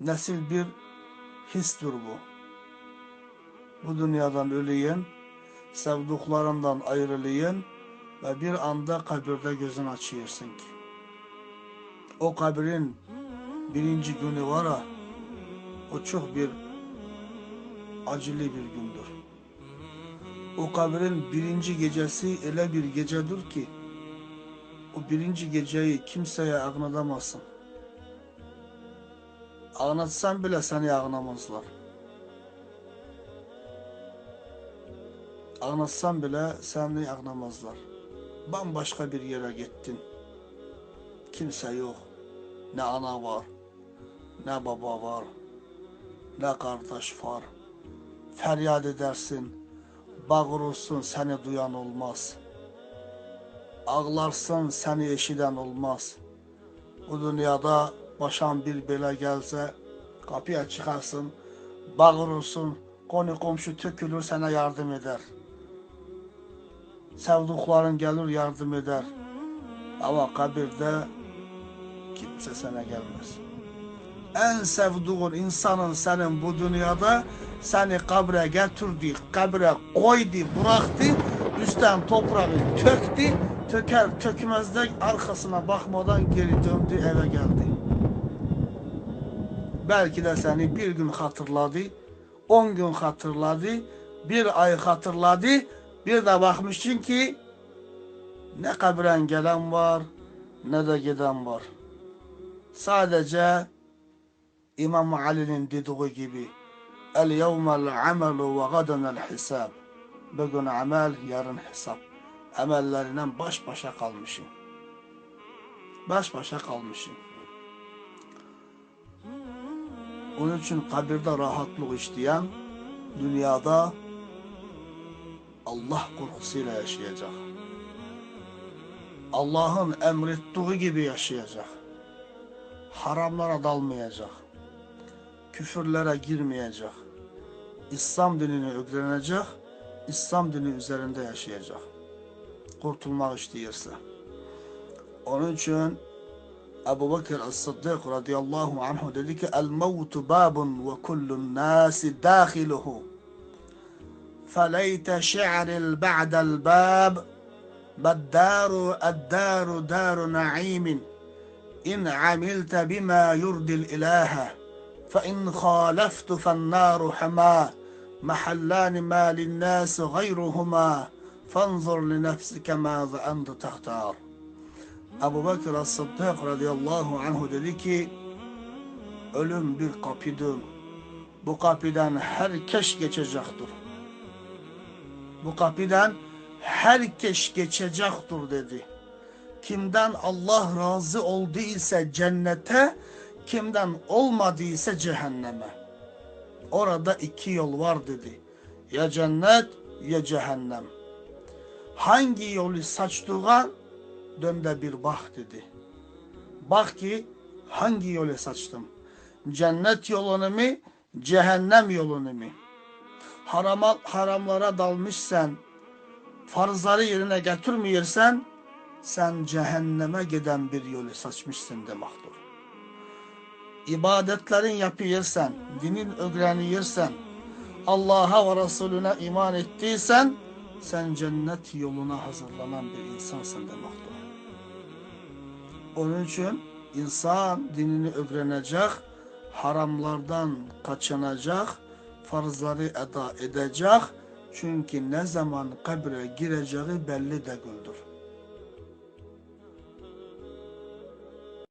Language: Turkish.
nesil bir histir bu. Bu dünyadan öleyin, sevduklarından ayrılayın ve bir anda kabirde gözün açıyorsun ki. O kabrin birinci günü var ha, o çok bir acılı bir gündür. O kabrin birinci gecesi öyle bir gecedir ki, o birinci geceyi kimseye anlatamazsın. Anlatsan bile seni anlamazlar. Anlatsan bile seni anlamazlar. Bambaşka bir yere gittin. Kimse yok. Ne ana var, ne baba var, ne kardeş var. Feryat edersin, bağırırsın seni duyan olmaz. Ağlarsın seni eşiden olmaz. Bu dünyada başan bir bela gelse kapıya çıkarsın, bağırırsın, konu komşu tökülür sana yardım eder. Sevdukların gelir yardım eder. Ama kabirde kimse sana gelmez. En sevduğun insanın senin bu dünyada seni kabre getirdi, kabre koydu, bıraktı, üstten toprağı töktü, töker tökmez de arkasına bakmadan geri döndü eve geldi. Belki de seni bir gün hatırladı, on gün hatırladı, bir ay hatırladı, bir de bakmışsın ki ne kabren gelen var ne de giden var. Sadece İmam Ali'nin dediği gibi El yevmel amelu ve gadenel hisab Bugün amel, yarın hesap. Amellerinden baş başa kalmışım. Baş başa kalmışım. Onun için kabirde rahatlık isteyen dünyada Allah korkusuyla yaşayacak. Allah'ın emrettiği gibi yaşayacak. Haramlara dalmayacak. Küfürlere girmeyecek. İslam dinini öğrenecek. İslam dini üzerinde yaşayacak. Kurtulmak istiyorsa. Onun için As-Sıddık radıyallahu anhu dedi ki El mevtu babun ve kullun nasi dahiluhu فليت شعر بعد الباب بالدار الدار دار نعيم. إن عملت بما يرضي الإله فإن خالفت فالنار حما. محلان ما للناس غيرهما فانظر لنفسك ماذا أنت تختار. Ebu Bekir As-Sıddık radıyallahu anhu dedi ki ölüm bir kapıdır. Bu kapıdan herkes geçecektir. Bu kapıdan herkes geçecektir dedi. Kimden Allah razı olduysa cennete, kimden olmadıysa cehenneme. Orada iki yol var dedi. Ya cennet ya cehennem. Hangi yolu saçtığına dön de bir bak dedi. Bak ki hangi yolu saçtım? Cennet yolunu mu, cehennem yolunu mu? Harama, haramlara dalmışsan, farzları yerine getirmiyorsan, sen cehenneme giden bir yolu saçmışsın demektir. İbadetlerin yapıyorsan, dinin öğreniyorsan, Allah'a ve Resulüne iman ettiysen, sen cennet yoluna hazırlanan bir insansın demektir. Onun için insan dinini öğrenecek, haramlardan kaçınacak, farzları eda edecek. Çünkü ne zaman kabre gireceği belli de güldür.